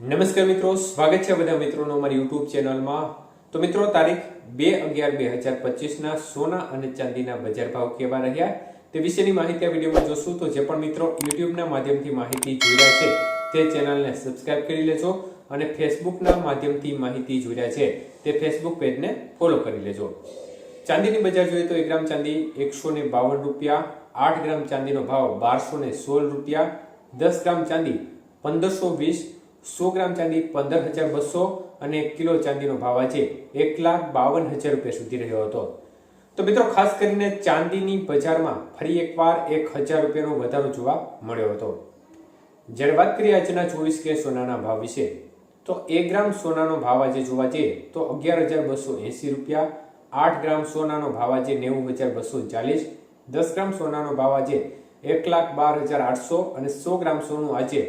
નમસ્કાર મિત્રો, સ્વાગત છે બધા મિત્રોનો અમારી યુટ્યુબ ચેનલમાં. તો મિત્રો, તારીખ બે અગિયાર બે હજાર પચીસના સોના અને ચાંદીના બજાર ભાવ કેવા રહ્યા તે વિશેની માહિતી આ વિડીયોમાં જોશું. તો જે પણ મિત્રો યુટ્યુબના માધ્યમથી માહિતી જોઈ રહ્યા છે તે ચેનલને સબસ્ક્રાઇબ કરી લેજો અને ફેસબુકના માધ્યમથી માહિતી જોઈ રહ્યા છે તે ફેસબુક પેજને ફોલો કરી લેજો. ચાંદીની બજાર જોઈએ તો એક ગ્રામ ચાંદી એકસો ને બાવન રૂપિયા, આઠ ગ્રામ ચાંદીનો ભાવ બારસો ને સોળ રૂપિયા, દસ ગ્રામ ચાંદી પંદરસો વીસ સો ગ્રામ ચાંદી પંદર હજાર બસો અને એક કિલો ચાંદીનો ભાવ આજે એક લાખ બાવન હજાર રૂપિયા સુધી રહ્યો હતો. તો મિત્રો, ખાસ કરીને ચાંદીની બજારમાં ફરી એકવાર એક હજાર રૂપિયાનો વધારો જોવા મળ્યો હતો. જ્યારે વાત કરીએ આજના ચોવીસ કે સોનાના ભાવ વિશે, તો એક ગ્રામ સોનાનો ભાવ આજે જોવા જઈએ, તો અગિયાર હજાર બસો એંસી રૂપિયા, આઠ ગ્રામ સોનાનો ભાવ આજે નેવું હજાર બસો ચાલીસ, દસ ગ્રામ સોનાનો ભાવ આજે એક લાખ બાર હજાર આઠસો અને સો ગ્રામ સોનું આજે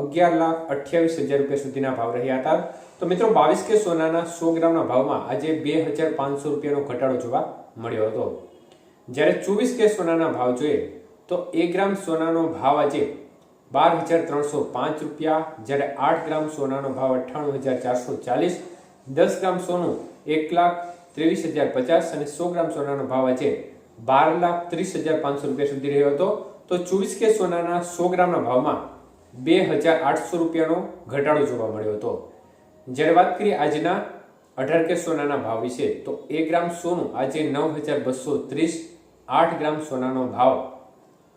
અગિયાર લાખ અઠ્યાવીસ હજાર રૂપિયા સુધીના ભાવ રહ્યા હતા. તો મિત્રો, બાવીસ કે સોનાના સો ગ્રામના ભાવમાં આજે બે હજાર પાંચસો રૂપિયાનો ઘટાડો જોવા મળ્યો હતો. જ્યારે ચોવીસ કે સોનાના ભાવ જોઈએ, તો એક ગ્રામ સોનાનો ભાવ આજે બાર હજાર ત્રણસો પાંચ રૂપિયા, જ્યારે આઠ ગ્રામ સોનાનો ભાવ અઠ્ઠાણું હજાર ચારસો ચાલીસ, દસ ગ્રામ સોનું એક લાખ ત્રેવીસ હજાર પચાસ અને સો ગ્રામ સોનાનો ભાવ આજે બાર લાખ ત્રીસ હજાર પાંચસો રૂપિયા સુધી રહ્યો હતો. તો ચોવીસ કે સોનાના સો ગ્રામના ભાવમાં બે હજાર આઠસો રૂપિયાનો ઘટાડો જોવા મળ્યો હતો. જ્યારે વાત કરીએ આજના અઢાર કે સોનાના ભાવ વિશે, તો એક ગ્રામ સોનું આજે નવ હજાર બસો ત્રીસ, આઠ ગ્રામ સોનાનો ભાવ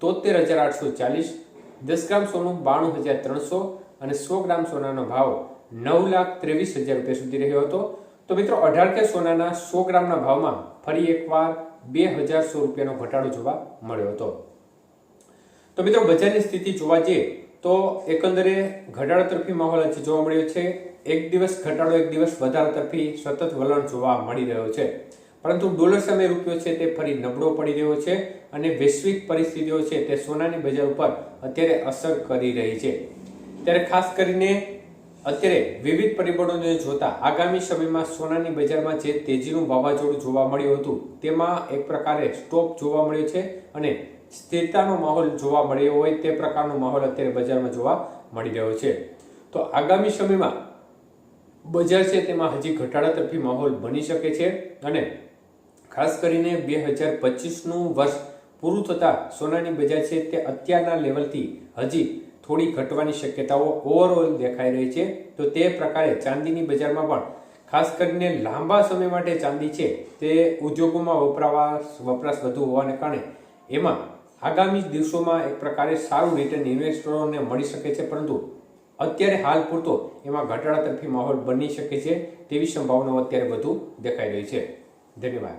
તોતેર હજાર આઠસો ચાલીસ, દસ ગ્રામ સોનું બાણું હજાર ત્રણસો અને સો ગ્રામ સોનાનો ભાવ નવ લાખ ત્રેવીસ હજાર રૂપિયા સુધી રહ્યો હતો. તો મિત્રો, અઢાર કે સોનાના સો ગ્રામના ભાવમાં ફરી એકવાર બે હજાર સો રૂપિયાનો ઘટાડો જોવા મળ્યો હતો. તો મિત્રો, બજારની સ્થિતિ જોવા જઈએ તો એકંદરે ઘટાડો તરફી માહોલ આજે જોવા મળ્યો છે. એક દિવસ ઘટાડો, એક દિવસ વધારા તરફી સતત વલણ જોવા મળી રહ્યો છે. પરંતુ ડોલર સામે રૂપિયો છે તે ફરી નબળો પડી રહ્યો છે અને વૈશ્વિક પરિસ્થિતિઓ છે તે સોનાની બજાર ઉપર અત્યારે અસર કરી રહી છે. ત્યારે ખાસ કરીને અત્યારે વિવિધ પરિબળોને જોતા આગામી સમયમાં સોનાની બજારમાં જે તેજીનું વાવાઝોડું જોવા મળ્યું હતું, તેમાં એક પ્રકારે સ્ટોપ જોવા મળ્યો છે અને સ્થિરતાનો માહોલ જોવા મળ્યો હોય તે પ્રકારનો માહોલ અત્યારે બજારમાં જોવા મળી રહ્યો છે. તો આગામી સમયમાં બજાર છે તેમાં હજી ઘટાડા તરફી માહોલ બની શકે છે અને ખાસ કરીને બે હજાર પચીસનું વર્ષ પૂરું થતાં સોનાની બજાર છે તે અત્યારના લેવલથી હજી થોડી ઘટવાની શક્યતાઓ ઓવરઓલ દેખાઈ રહી છે. તો તે પ્રકારે ચાંદીની બજારમાં પણ ખાસ કરીને લાંબા સમય માટે ચાંદી છે તે ઉદ્યોગોમાં વપરાવા, વપરાશ વધુ હોવાને કારણે એમાં આગામી દિવસોમાં એક પ્રકારે સારું રિટર્ન ઇન્વેસ્ટરોને મળી શકે છે, પરંતુ અત્યારે હાલ પૂરતો એમાં ઘટાડા તરફી માહોલ બની શકે છે તેવી સંભાવનાઓ અત્યારે વધુ દેખાઈ રહી છે. ધન્યવાદ.